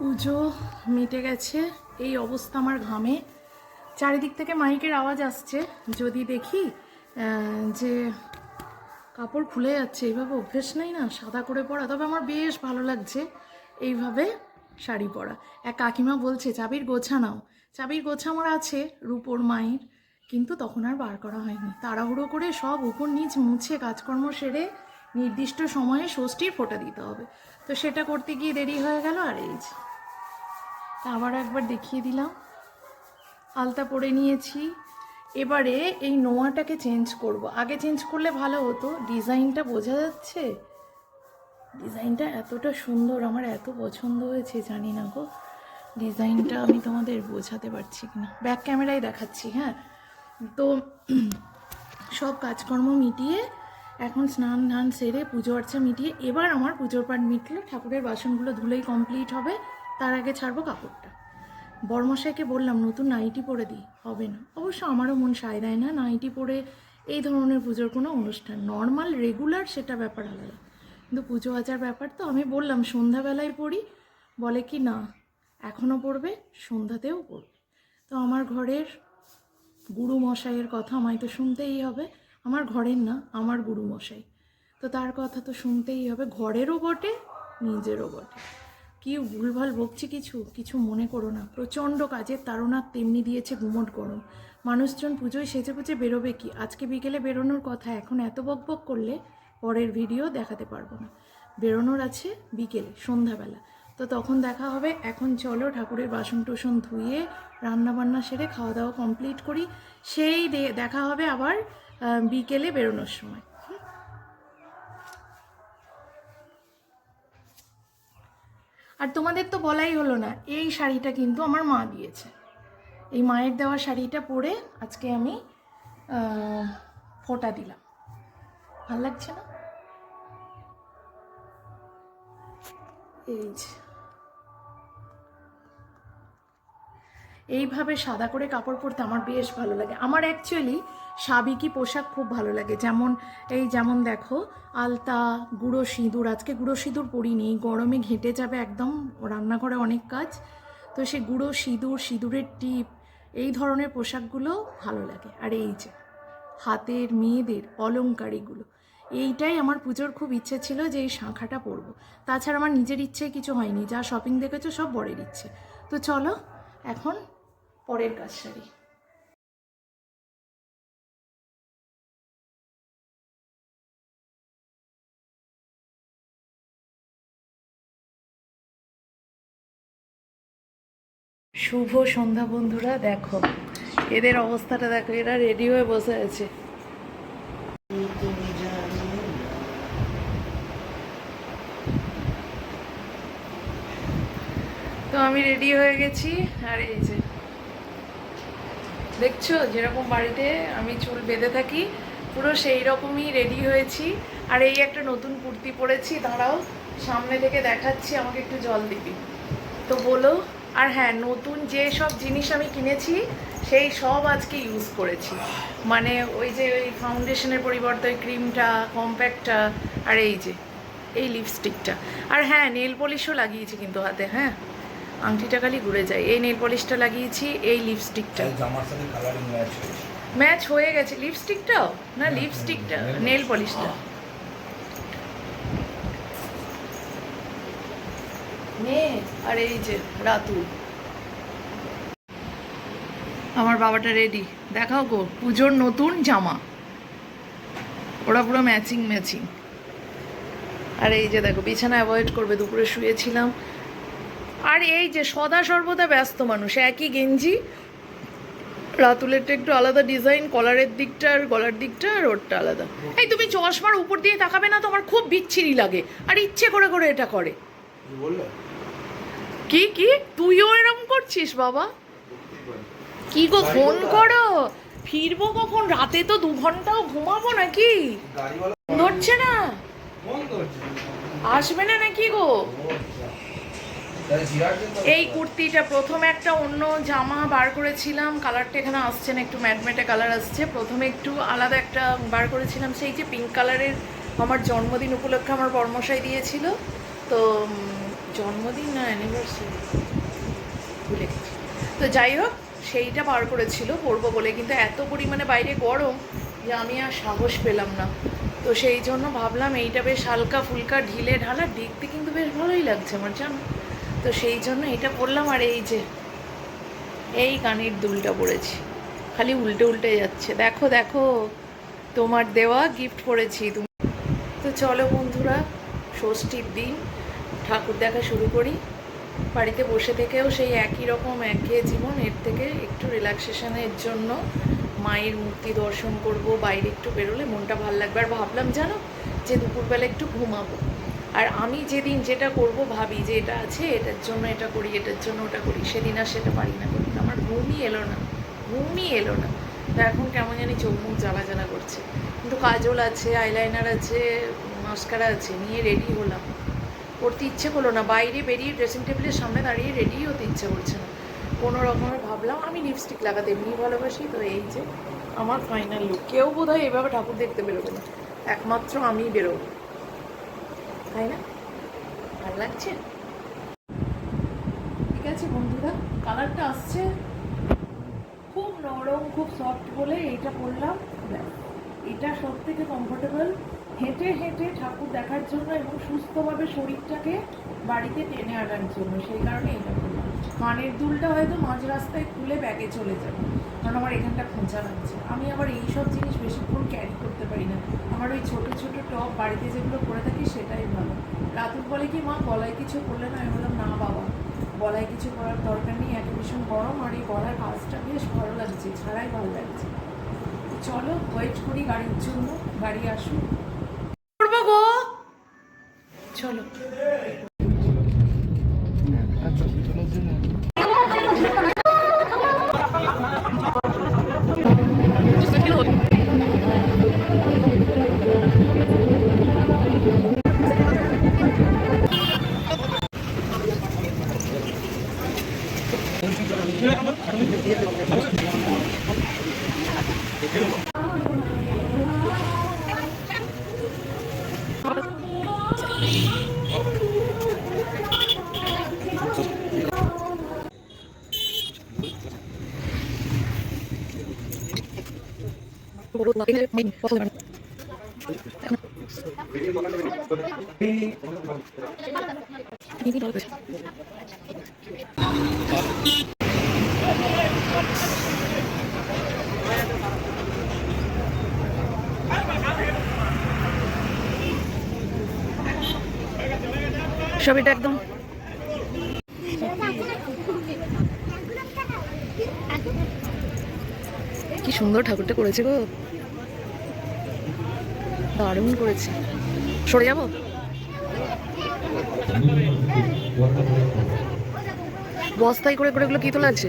পুজো মিটে গেছে। এই অবস্থা আমার ঘামে। চারিদিক থেকে মাইকের আওয়াজ আসছে। যদি দেখি যে কাপড় খুলে যাচ্ছে, এইভাবে অভ্যেস নেই না? সাদা করে পরা। তবে আমার বেশ ভালো লাগছে এইভাবে শাড়ি পরা। এক কাকিমা বলছে, চাবির গোছা নাও। চাবির গোছা আমার আছে, রূপোর মায়ের। কিন্তু তখন আর বার করা হয়নি। তাড়াহুড়ো করে সব উপর নিচ মুছে কাজকর্ম সেরে নির্দিষ্ট সময়ে ষষ্ঠীর ফোঁটা দিতে হবে। তো সেটা করতে গিয়ে দেরি হয়ে গেল, আর এই তা আবার একবার দেখিয়ে দিলাম। আলতা পরে নিয়েছি। এবারে এই নোয়াটাকে চেঞ্জ করব। আগে চেঞ্জ করলে ভালো হতো। ডিজাইনটা বোঝা যাচ্ছে? ডিজাইনটা এতটা সুন্দর, আমার এত পছন্দ হয়েছে, জানি না গো। ডিজাইনটা আমি তোমাদের বোঝাতে পারছি কিনা। ব্যাক ক্যামেরায় দেখাচ্ছি হ্যাঁ? তো সব কাজকর্ম মিটিয়ে, এখন স্নান ধান সেরে পুজো অর্চা মিটিয়ে, এবার আমার পুজোর পাট মিটলে ঠাকুরের বাসনগুলো ধুলেই কমপ্লিট হবে। তার আগে ছাড়বো কাপড়টা। বর্মশাইকে বললাম, নতুন নাইটি পরে দিই হবে না। অবশ্য আমারও মন সায় দেয় না নাইটি পরে এই ধরনের পুজোর কোনো অনুষ্ঠান। নর্মাল, রেগুলার সেটা ব্যাপার আলাদা। কিন্তু পুজো আচার ব্যাপার তো আমি বললাম, সন্ধ্যাবেলায় পড়ি বলে কি, না এখনও পড়বে সন্ধ্যাতেও পড়বে তো আমার ঘরের গুরু মশাইয়ের কথা আমায় তো শুনতেই হবে। আমার ঘরের না, আমার গুরু মশাই তো তার কথা তো শুনতেই হবে, ঘরেরও বটে, নিজেরও বটে। কি ভুলভাল বকছি কিছু? কিছু মনে করো না। প্রচণ্ড কাজের তাড়না তেমনি দিয়েছে গুমট গরম। মানুষজন পুজোয় সেজে পুজে বেরোবে কি? আজকে বিকেলে বেরোনোর কথা। এখন এত বক বক করলে পরের ভিডিও দেখাতে পারব না। বেরোনোর আছে বিকেলে, সন্ধ্যাবেলা। তো তখন দেখা হবে। এখন চলো ঠাকুরের বাসন টোসন ধুয়ে রান্না বান্না সেরে খাওয়া দাওয়া কমপ্লিট করি। সেই দেখা হবে আবার বিকেলে বেরোনোর সময়। আর তোমাদের তো বলাই হলো না, এই শাড়িটা কিন্তু আমার মা দিয়েছে। এই মায়ের দেওয়া শাড়িটা পরে আজকে আমি ফোটা দিলাম। ভালো লাগছে না? এই যে। এইভাবে সাদা করে কাপড় পরতে আমার বেশ ভালো লাগে। আমার অ্যাকচুয়ালি সাবিকি পোশাক খুব ভালো লাগে। যেমন, এই যেমন দেখো, আলতা, গুঁড়ো সিঁদুর। আজকে গুঁড়ো সিঁদুর পরিনি, গরমে ঘেঁটে যাবে একদম রান্নাঘরে অনেক কাজ। তো সে গুঁড়ো সিঁদুর, সিঁদুরের টিপ, এই ধরনের পোশাকগুলো ভালো লাগে। আর এই যে, হাতের মেয়েদের অলংকারিগুলো, এইটাই আমার পুজোর খুব ইচ্ছে ছিল যে এই শাঁখাটা পরবো। তাছাড়া আমার নিজের ইচ্ছে কিছু হয়নি। যা শপিং দেখেছ সব বরের ইচ্ছে। তো চলো, এখন পরের কাজ সারি। শুভ সন্ধ্যা বন্ধুরা, দেখো, এদের অবস্থাটা দেখো, এরা রেডি হয়ে বসে আছে। তো আমি রেডি হয়ে গেছি, আর এই যে দেখছ? যেরকম বাড়িতে আমি চুল বেঁধে থাকি, পুরো সেই রকমই রেডি হয়েছি। আর এই একটা নতুন কুর্তি পরেছি, দাঁড়াও, সামনে থেকে দেখাচ্ছি, আমাকে একটু জল দিবি। তো বলো, আর হ্যাঁ নতুন যে সব জিনিস আমি কিনেছি, সেই সব আজকে ইউজ করেছি। মানে ওই যে ওই ফাউন্ডেশনের পরিবর্তে ওই ক্রিমটা কম্প্যাক্টটা আর এই যে, এই লিপস্টিকটা আর হ্যাঁ নেল পলিশও লাগিয়েছি কিন্তু হাতে হ্যাঁ? আংটিটা খালি ঘুরে যায়। এই নেল পলিশটা লাগিয়েছি এই লিপস্টিকটা এই জামার সাথে কালারিং ম্যাচ হয়েছে। ম্যাচ হয়ে গেছে। লিপস্টিকটাও না লিপস্টিকটা নেল পলিশটা আর এই যে রাতু। আমার বাবাটা রেডি দেখাও গো পুজোর নতুন জামা। ওরা পুরো ম্যাচিং ম্যাচিং আর এই যে দেখো বিছানা অ্যাভয়েড করবে দুপুরে শুয়েছিলাম। আর এই যে সদা সর্বদা ব্যস্ত মানুষ একই গেঞ্জি রাতুলেরটা একটু আলাদা ডিজাইন কলারের দিকটা আর গলার দিকটা আর ওরটা আলাদা। এই তুমি চশমার উপর দিয়ে তাকাবে না তো আমার খুব বিচ্ছিরি লাগে আর ইচ্ছে করে করে এটা করে। কি কি তুইও এরকম করছিস বাবা? কি গো ফোন করো। ফিরবো কখন? রাতে তো দু ঘন্টাও ঘুমাবো নাকি? ধরছে না। আসবে না নাকি গো তাহলে জিরাট দিন তো- এই কুর্তিটা প্রথমে একটা অন্য জামা বার করেছিলাম, কালারটা এখানে আসছে না, একটু ম্যাটমেটে কালার আসছে। প্রথমে একটু আলাদা একটা বার করেছিলাম, সেই যে পিঙ্ক কালারের আমার জন্মদিন উপলক্ষে আমার বর্মশাই দিয়েছিল। তো জন্মদিন না অ্যানিভার্সারি ভুলে তো যাই হোক, সেইটা বার করেছিল, পরবো বলে। কিন্তু এত পরিমাণে বাইরে গরম যে আমি আর সাহস পেলাম না। তো সেই জন্য ভাবলাম, এইটা বেশ হালকা ফুলকা ঢিলে ঢালা, দেখতে কিন্তু বেশ ভালোই লাগছে আমার জানো। তো সেই জন্য এটা পরলাম আর এই যে, এই কানের দুলটা পড়েছি। খালি উল্টে উল্টে যাচ্ছে। দেখো দেখো, তোমার দেওয়া গিফট পরেছি তুমি। তো চলো বন্ধুরা, ষষ্ঠীর দিন ঠাকুর দেখা শুরু করি। বাড়িতে বসে থেকেও সেই একই রকম একঘেয়ে জীবন, এর থেকে একটু রিল্যাক্সেশনের জন্য মায়ের মূর্তি দর্শন করব, বাইরে একটু বেরোলে মনটা ভালো লাগবে। আর ভাবলাম জানো, যে দুপুরবেলা একটু ঘুমাবো। আর আমি যেদিন যেটা করব ভাবি যে এটা আছে, এটার জন্য এটা করি, এটার জন্য ওটা করি, সেদিন আর সেটা পারি না করতে। আমার ঘুমই এলো না, ঘুমই এলো না। তো এখন কেমন জানি চোখ মুখ জ্বালা জ্বালা করছে। কিন্তু কাজল আছে আইলাইনার আছে মাস্কারা আছে, নিয়ে রেডি হলাম। করতে ইচ্ছে করল না, বাইরে বেরিয়ে ড্রেসিং টেবিলের সামনে দাঁড়িয়ে রেডি হতে ইচ্ছে করছে না। কোনো রকমের ভাবলাম, আমি লিপস্টিক লাগাতে এমনি ভালোবাসি, তো এই যে আমার ফাইনাল লুক কেউ বোধ হয় এভাবে ঠাকুর দেখতে বেরোবে না। একমাত্র আমিই বেরোবো। তাই না ভালো লাগছে ঠিক আছে বন্ধুরা কালারটা আসছে খুব নরম, খুব সফট বলে এইটা পরলাম ব্যাস। এটা সব থেকে কমফোর্টেবল হেঁটে হেঁটে ঠাকুর দেখার জন্য এবং সুস্থভাবে শরীরটাকে বাড়িতে টেনে আনার জন্য, সেই কারণে এটা কানের দুলটা হয়তো মাঝ রাস্তায় খুলে ব্যাগে চলে যাবে, কারণ আমার এখানটা খোঁচা লাগছে। আমি আবার এই সব জিনিস বেশিক্ষণ ক্যারি করতে পারি না। আমার ওই ছোটো ছোটো টপ বাড়িতে যেগুলো পরে থাকি সেটাই ভালো। রাতুর বলে কি, মা, গলায় কিছু করলে না? আমি বললাম, না, বাবা, গলায় কিছু করার দরকার নেই, এত ভীষণ গরম, আর এই গলার কাজটা বেশ ভালো লাগছে, ছাড়াই ভালো লাগছে। চলো ওয়েট করি গাড়ির জন্য গাড়ি আসুন করব গো। চলো। ছবিটা একদম। কি সুন্দর ঠাকুরটা করেছে গো। দারুণ করেছে। সরে যাব? বস্তায় করে করে এগুলো কি তোলা আছে?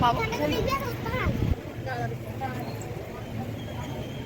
বাবা।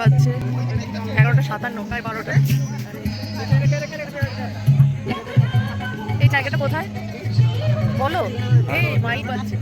বাজছে এগারোটা সাতান্ন প্রায় বারোটা। এই জায়গাটা কোথায়? বলো। এই মাই বাজছে।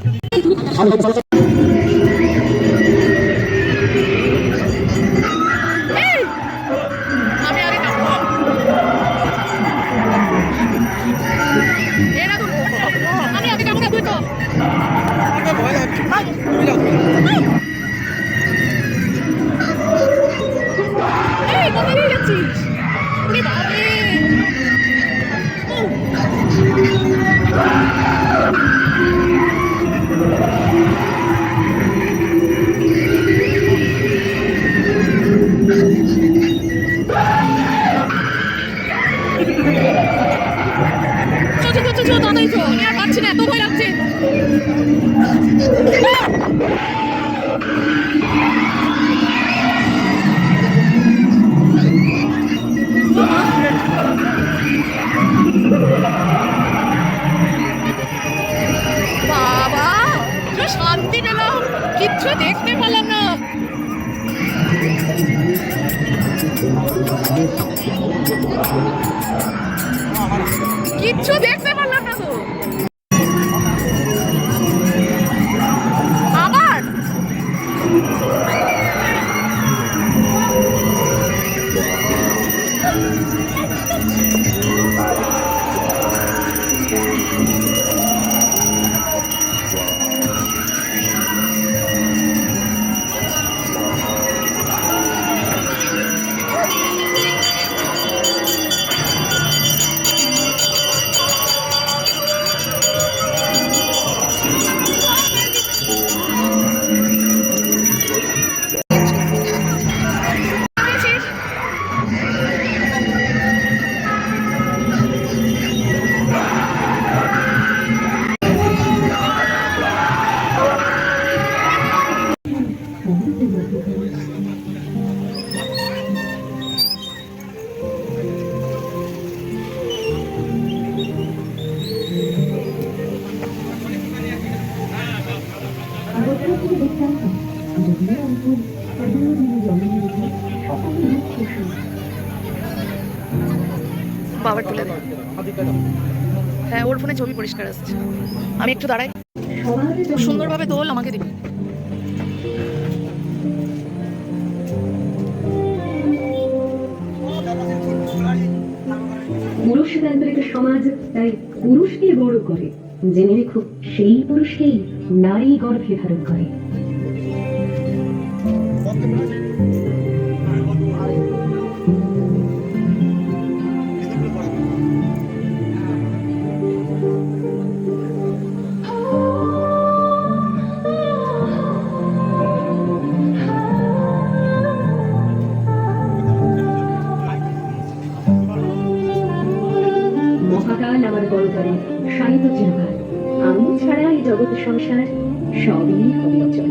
একটু দাঁড়াই। সুন্দরভাবে দোল আমাকে দিবি। পুরুষতান্ত্রিক সমাজ তাই পুরুষকে বড় করে। জেনে রেখো, সেই পুরুষকেই নারী গর্ভে ধারণ করে। আমার গলতরে সাহিত্য চিরকাল আমি ছাড়া এই জগৎ সংসার সবই হবে অচল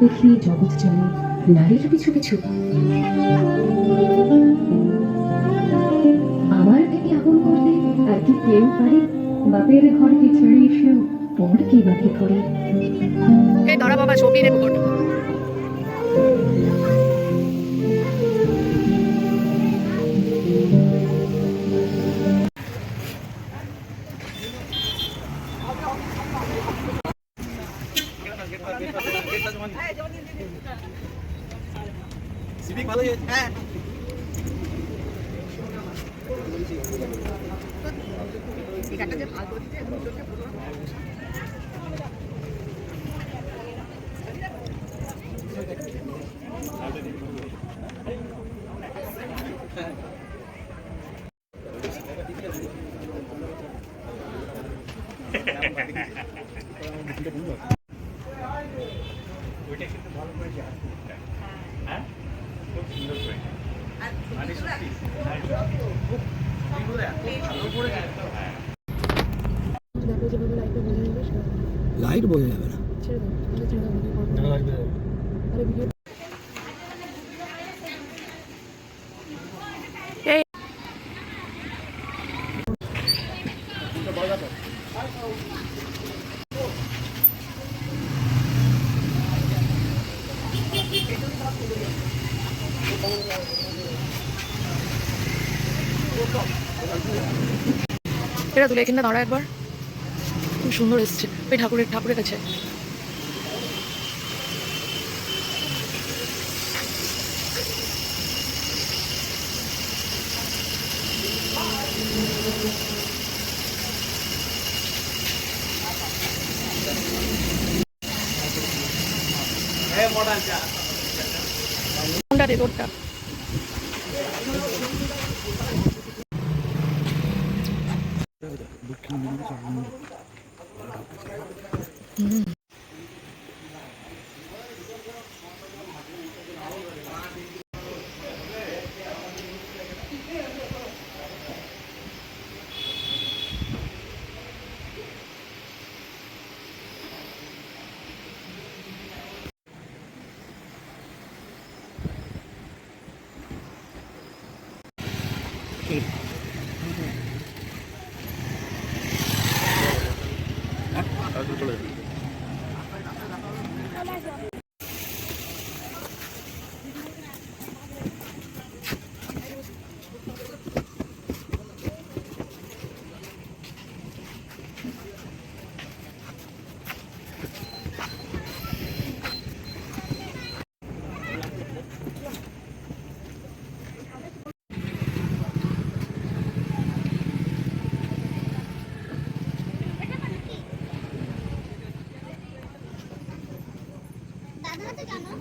দেখি জগৎ চলে নারীর কিছু কিছু। আমার থেকে আপন করতে আর কি কেউ পারে? বাপের ঘরকে ছেড়ে এসেও পর কি বাকি করে হ্যাঁ লাইট বোঝা যাবে না। এটা তুলে এখানে দাঁড়া একবার। খুব সুন্দর এসছে। ওই ঠাকুরের ঠাকুরের কাছে। কোনটা রে তোরটা? Okay. とかの？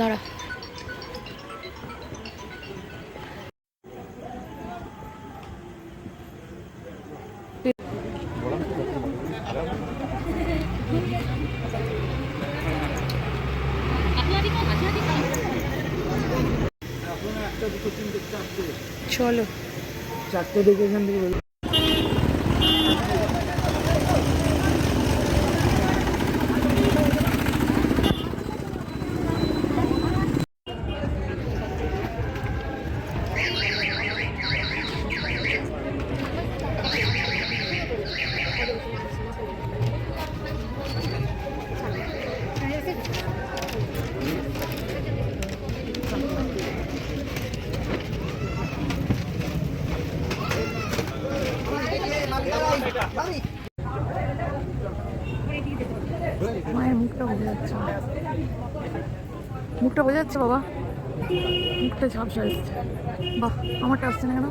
দাঁড়া। চলো। চারটে দেখে এখান থেকে যাচ্ছে বাবা। মুখটা ঝাপসা এসছে বাহ আমারটা আসছে না কেন?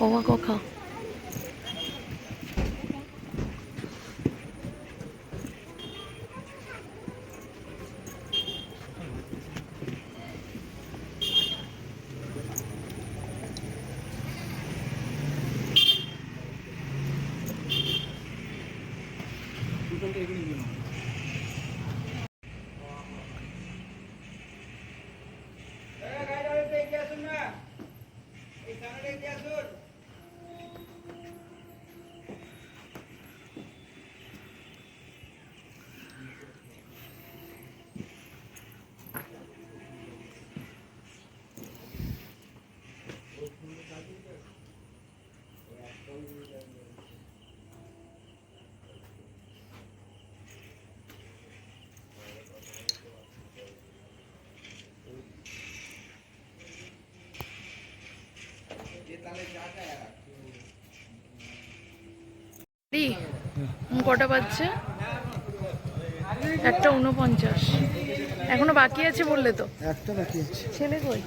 বাবা কথা দি, কটা বাজছে? একটা উনপঞ্চাশ। এখনও বাকি আছে বললে তো? একটা বাকি আছে। ছেলে কই?